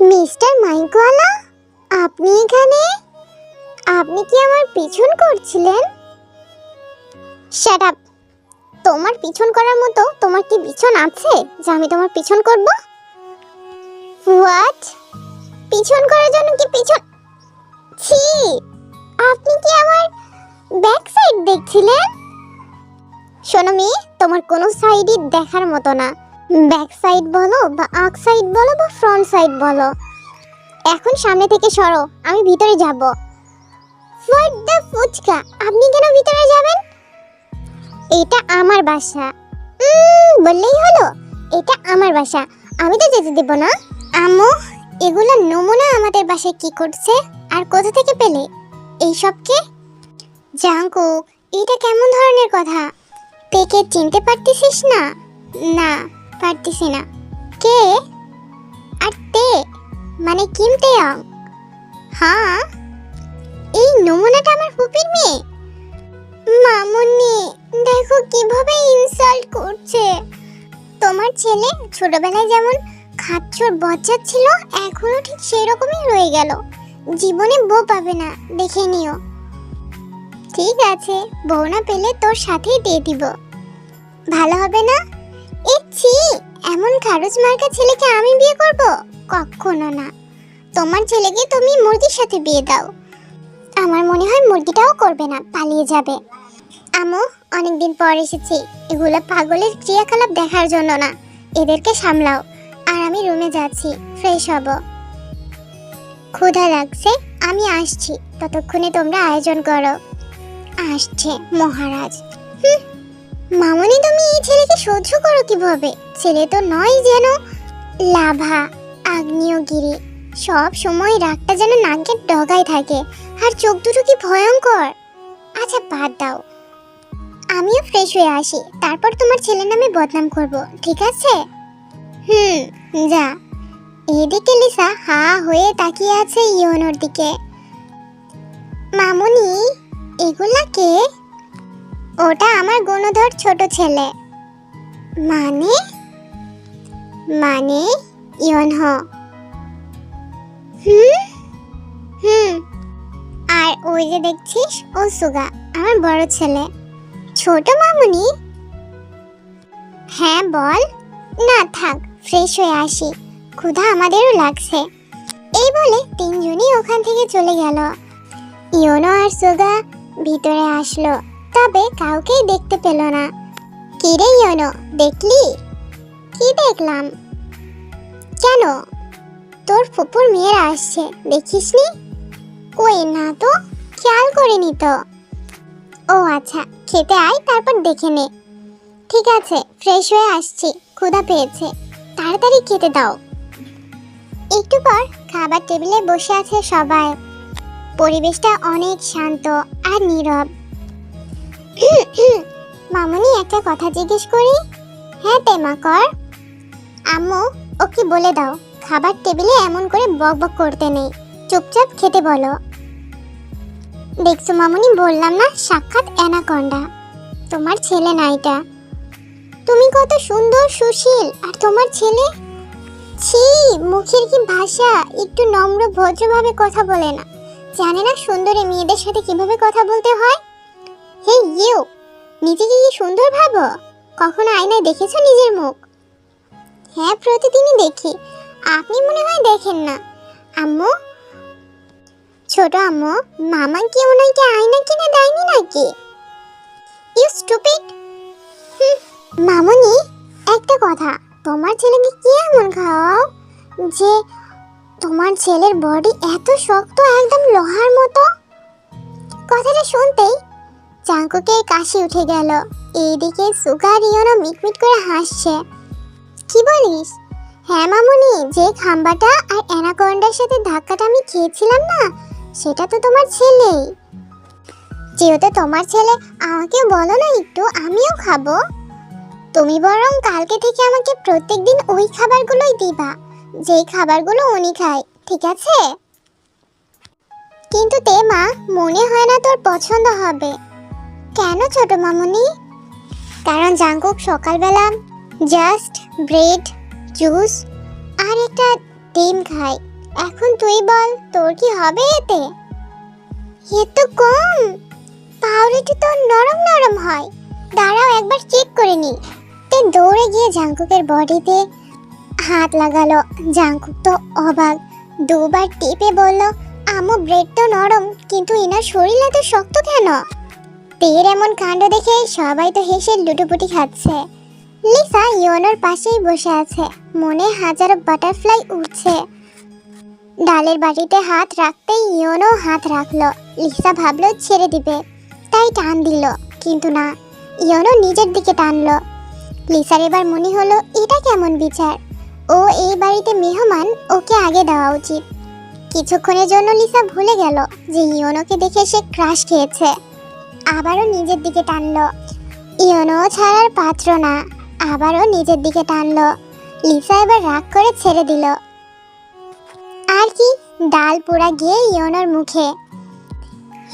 Mister মাইকওয়ালা, আপনি এখানে? আপনি কি আমার পিছন করছিলেন? আপ তোমার পিছন করার মতো তোমার কি পিছন আছে যে আমি তোমার পিছন করব? হোয়াট পিছন করার জন্য কি পিছন? ছি! আপনি কি আমার ব্যাক সাইড দেখছিলেন? শোনো মেয়ে, তোমার কোনো সাইডই দেখার মতো না। ব্যাক সাইড বলো বা আগ সাইড বলো বা ফ্রন্ট সাইড বলো। এখন সামনে থেকে সরো, আমি ভিতরে যাব। হোয়াট দ্য ফুচকা, আপনি কেন ভিতরে যাবেন? এটা আমার বাসা। বললেই হলো, এটা আমার বাসা। আমি তো যেতে দেব না। আম্মু, এগুলো নমুনা আমাদের বাসায় কি করছে? আর কোথা থেকে পেলে? এইসবকে জাঙ্কু এটা কেমন ধরনের কথা? পেকে চিনতে পারতেছিস না? না। পারতেছি না। কে? আর তে? মানে কিম তেয়ং? হ্যাঁ এই নমুনাটা আমার ফুপির মেয়ে? মামুনি, দেখো কীভাবে ইনসাল্ট করছে। তোমার ছেলে ছোটবেলায় যেমন খাচ্ছর বজ্জাত ছিল, এখনও ঠিক সেই রকমই রয়ে গেল। জীবনে বউ পাবে না, দেখে নিও। ঠিক আছে, বউ না পেলে তোর সাথেই দিয়ে দিব। ভালো হবে না? এ ছি, এমন খারুচ মার্কা ছেলেকে আমি বিয়ে করব? কখনো না। তোমার ছেলেকে তুমি মুরগির সাথে বিয়ে দাও। আমার মনে হয় মুরগিটাও করবে না, পালিয়ে যাবে। আমু, অনেকদিন পর এসেছি। এগুলো পাগলের ক্রিয়াকলাপ দেখার জন্য না। এদেরকে সামলাও। আর আমি রুমে যাচ্ছি, ফ্রেশ হব। ক্ষুধা লাগছে, আমি আসছি। ততক্ষণে তোমরা আয়োজন করো। আসছে, মহারাজ। মামনি তুমি এই সহ্য করো কীভাবে? ছেলে তো নয় যেন। লাভা, আগ্নেয়গিরি, সব সময় রাগটা যেন নাকের ডগায় থাকে। আর চোখ দুটো কি ভয়ঙ্কর? আচ্ছা বাদ দাও। আমিও ফ্রেশ হয়ে আসি। তারপর তোমার ছেলের নামে বদনাম করব, ঠিক আছে? হুম, যা। এদিকে লিসা হা হয়ে তাকিয়ে আছে ইয়নোর দিকে। মামুনি, এগুলা কে? ওটা আমার গুণধর ছোট ছেলে। মানে? মানে ইয়নহ হুম? হুম। আর ওই যে দেখছিস ও সুগা আমার বড় ছেলে। ছোট মামুনি? হ্যাঁ বল। না, থাক ফ্রেশ হয়ে আসি। ক্ষুধা আমাদেরও লাগছে। এই বলে তিনজনই ওখান থেকে চলে গেল। ইয়োনো আর সুগা ভিতরে আসলো, তবে কাউকেই দেখতে পেল না। কিরে ইয়োনো দেখলি? কি দেখলাম? কেন? তোর ফুপুর মেয়েরা আসছে, দেখিসনি? কই না তো? খেয়াল করিনি তো। ও আচ্ছা খেতে আয়, তারপর দেখে নে। ঠিক আছে, ফ্রেশ হয়ে আসছি, ক্ষুধা পেয়েছে। তাড়াতাড়ি খেতে দাও। একটু পর খাবার টেবিলে বসে আছে সবাই। পরিবেশটা অনেক শান্ত আর নীরব। মামনি একটা কথা জিজ্ঞেস করি? হ্যাঁ তেমা কর। আম্মু, ওকে বলে দাও, খাবার টেবিলে এমন করে বক বক করতে নেই। চুপচাপ খেতে বলো। দেখছ মামনি, বললাম না, সাক্ষাৎ অ্যানাকন্ডা। তোমার ছেলে না এটা। তুমি কত সুন্দর, সুশীল, আর তোমার ছেলে? ছি, মুখের কি ভাষা, একটু নম্র, ভদ্রভাবে কথা বলে না। জানে না সুন্দরী মেয়েদের সাথে কীভাবে কথা বলতে হয়? নিজেকে কি সুন্দর ভাবো? কখনো আয়নায় দেখেছ নিজের মুখ? হ্যাঁ প্রতিদিনই দেখি। আপনি মনে হয় দেখেন না। আম্মু? ছোট আম্মু, মামা কি ওনাকে আয়না কিনে দেয়নি নাকি? ইউ স্টুপিড মামুনি, একটা কথা। তোমার ছেলেকে কি এমন খাওয়াও যে তোমার ছেলের বডি এত শক্ত, একদম লোহার মতো? কথাটা শুনতেই চাঙ্কুকে কাশি উঠে গেল। এইদিকে সুগার ইয়নো মিটমিট করে হাসছে। কি বলিস? হ্যাঁ মামুনি, যে খাম্বাটা আর অ্যানাকোন্ডার সাথে ধাক্কাটা আমি খেয়েছিলাম না, সেটা তো তোমার ছেলেই যেহেতু তোমার ছেলে, আমাকে বলো না একটু, আমিও খাব। তুমি বরং কালকে থেকে আমাকে প্রত্যেকদিন ওই খাবারগুলোই দিবা। যেই খাবারগুলো উনি খায়, ঠিক আছে? কিন্তু তে মা, মনে হয় না তোর পছন্দ হবে। কেন ছোট মামুনি? কারণ জাঙ্কুক সকালবেলা জাস্ট ব্রেড জুস আর একটা ডিম খায়। এখন তুই বল, তোর কি হবে এতে? এ তো কম। পাউরুটি তো নরম নরম হয়। দাঁড়াও, একবার চেক করে নি। তে দৌড়ে গিয়ে জাঙ্কুকের বডিতে হাত লাগালো। জাঙ্কুক তো অবাক। দুবার টিপে বলল, আমু ব্রেড তো নরম, কিন্তু এনার শরীর এত শক্ত কেন? তের এমন কাণ্ড দেখে সবাই তো হেসে লুটোপুটি খাচ্ছে। লিসা ইয়নোর পাশেই বসে আছে। মনে হাজারো বাটারফ্লাই উঠছে ডালের বাটিতে হাত রাখতেই ইয়নো হাত রাখল। লিসা ভাবলো, ছেড়ে দিবে। তাই টান দিল। কিন্তু না ইয়নো নিজের দিকে টানলো। লিসার এবার মনে হলো, এটা কেমন বিচার? ও এই বাড়িতে মেহমান, ওকে আগে দেওয়া উচিত। কিছুক্ষণের জন্য লিসা ভুলে গেল যে ইয়নোকে দেখে সে ক্রাশ খেয়েছে। আবারও নিজের দিকে টানলো। ইয়নো ছাড়ার পাত্র না, আবারও নিজের দিকে টানলো। লিসা এবার রাগ করে ছেড়ে দিল। আর কি, ডাল পোড়া গিয়ে ইয়নোর মুখে।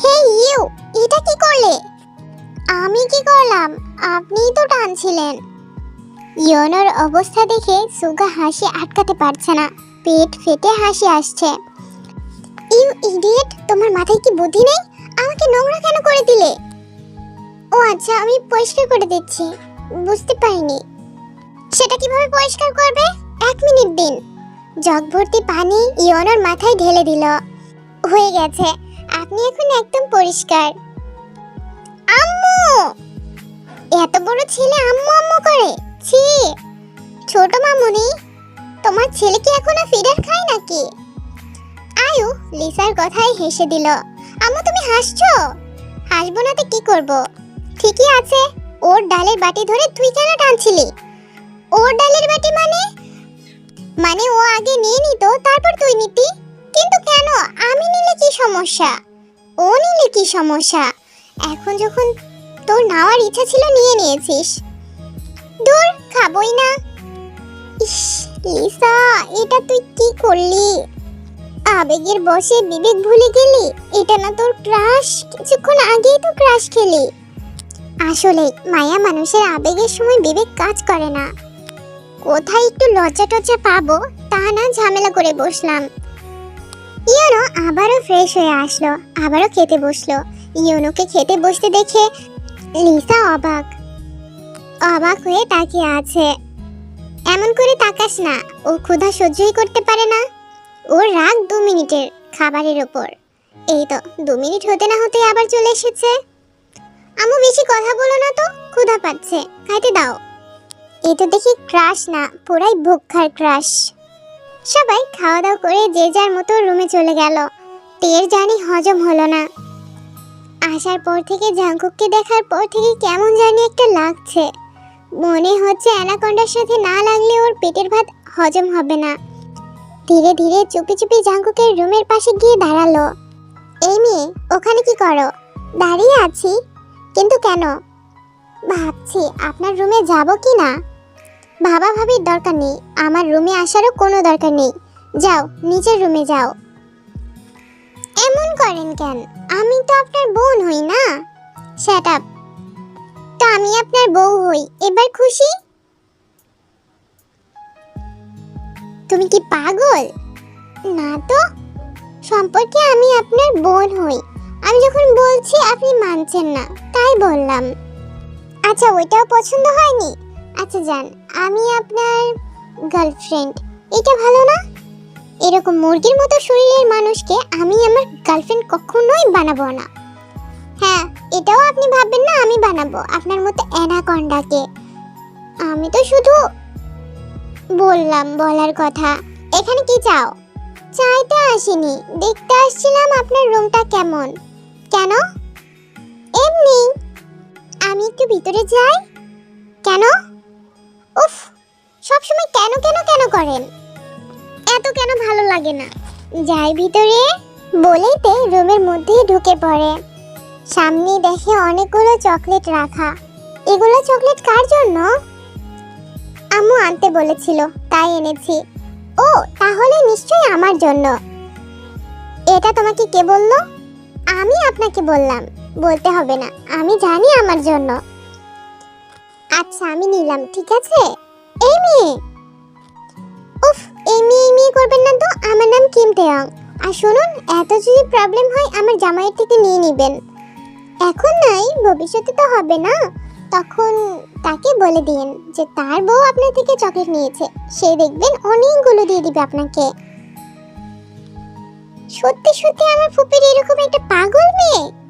হে ইউ, এটা কি করলে? আমি কি করলাম? আপনিই তো টানছিলেন। ইয়নোর অবস্থা দেখে সুগা হাসি আটকাতে পারছে না। পেট ফেটে হাসি আসছে। ইউ ইডিয়েট, তোমার মাথায় কি বুদ্ধি নেই? আমাকে নোংরা কেন করে দিলে? ও আচ্ছা আমি পরিষ্কার করে দিচ্ছি। বুঝতে পারিনি। সেটা কীভাবে পরিষ্কার করবে? এক মিনিট দিন। জগ ভর্তি পানি ইয়নোর মাথায় ঢেলে দিল। হয়ে গেছে। আপনি এখন একদম পরিষ্কার। আম্মু! এত বড় ছেলে আম্মু আম্মু করে? ছি! ছোট মামুনি, তোমার ছেলে কি এখনও ফিডার খায় নাকি? আয়ু, লিসার কথায় হেসে দিল। আম্মু, তুমি হাসছো? হাসবো না তো কি করব? ঠিকই আছে, ওর ডালের বাটি ধরে তুই কেন টানছিলি? ওর ডালের বাটি মানে? মানে ও আগে নিয়ে নিত, তারপর তুই নিতি? কিন্তু কেন? আমি নিলে কি সমস্যা? ও নিলে কি সমস্যা? এখন যখন তোর নেওয়ার ইচ্ছা ছিল, নিয়ে নিয়েছিস। দূর, খাবই না। ইস, লিসা, এটা তুই কি করলি? আবেগের বসে বিবেক ভুলে গেলি এটা না তোর ক্রাশ। কিছুক্ষণ আগেই তো ক্রাশ খেলি। আসলে মায়া মানুষের আবেগের সময় বিবেক কাজ করে না। কোথায় একটু লজ্জা টজ্জা পাবো তা না ঝামেলা করে বসলাম। ইয়োনো আবারও ফ্রেশ হয়ে আসলো, আবারও খেতে বসল। ইয়োনোকে খেতে বসতে দেখে লিসা অবাক। অবাক হয়ে তাকিয়ে আছে। এমন করে তাকাস না, ও ক্ষুধা সহ্যই করতে পারে না। ওর রাগ মিনিটের খাবারের ওপর। এই তো, দু মিনিট হতে না হতে আবার চলে এসেছে। আমু বেশি কথা বলো না তো, ক্ষুধা পাচ্ছে, খাইতে দাও। এটা দেখি ক্রাশ না, পুরাই ভুক্ষার ক্রাশ। সবাই খাওয়া দাওয়া করে যে যার মতো রুমে চলে গেল। তের জানি হজম হলো না। আসার পর থেকে জাঙ্কুককে দেখার পর থেকে কেমন জানি একটা লাগছে। মনে হচ্ছে অ্যানাকন্ডার সাথে না লাগলে ওর পেটের ভাত হজম হবে না। ধীরে ধীরে চুপি চুপি জাঙ্কুকের রুমের পাশে গিয়ে দাঁড়াল। এই মেয়ে, ওখানে কি করো? দাঁড়িয়ে আছি। কিন্তু কেন? ভাবছি, আপনার রুমে যাব কি না? ভাবা ভাবির দরকার নেই। আমার রুমে আসারও কোনো দরকার নেই। যাও নিচের রুমে যাও। এমন করেন কেন? আমি তো আপনার বোন হই না? শ্যাট আপ তো আমি আপনার বউ হই। এবার খুশি? তুমি কি পাগল? না তো। সম্পর্কে আমি আপনার বোন হই। আমি যখন বলছি, আপনি মানছেন না। তাই বললাম। আচ্ছা ওইটাও পছন্দ হয়নি? আচ্ছা যান। আমি আপনার গার্লফ্রেন্ড এটা ভালো না? এরকম মুরগির মতো শরীরের মানুষকে আমি আমার গার্লফ্রেন্ড কখনোই বানাবো না। হ্যাঁ এটাও আপনি ভাববেন না, আমি বানাবো। আপনার মতো অ্যানাকন্ডাকে। আমি তো শুধু বললাম বলার কথা। এখানে কি চাও? চাইতে আসিনি। দেখতে আসছিলাম আপনার রুমটা কেমন। কেন? এমনি। আমি একটু ভিতরে যাই। কেন? উফ, সবসময় কেন কেন কেন করেন? এত কেন ভালো লাগে না? যাই ভিতরে। বলেই তে রুমের মধ্যেই ঢুকে পড়ে। সামনে দেখে অনেকগুলো চকলেট রাখা। এগুলো চকলেট কার জন্য? আম্মু আনতে বলেছিল, তাই এনেছি। ও, তাহলে নিশ্চয়ই আমার জন্য। এটা তোমাকে কে বলল? আমি আপনাকে বললাম, বলতে হবে না, আমি জানি আমার জন্য। আচ্ছা আমি নিলাম, ঠিক আছে? এই মেয়ে। উফ, এই মেয়ে মেয়ে করবেন না তো, আমার নাম কিম তেয়ং। আর শুনুন, এত যদি প্রবলেম হয়, আমার জামাইয়ের থেকে নিয়ে নেবেন। এখন নাই, ভবিষ্যতে তো হবে না। তখন তাকে বলে দিন যে তার বউ আপনার থেকে চকলেট নিয়েছে। সে দেখবেন অনেকগুলো দিয়ে দিবে আপনাকে। সত্যি সত্যি আমার ফুপির এরকম একটা পাগল মেয়ে?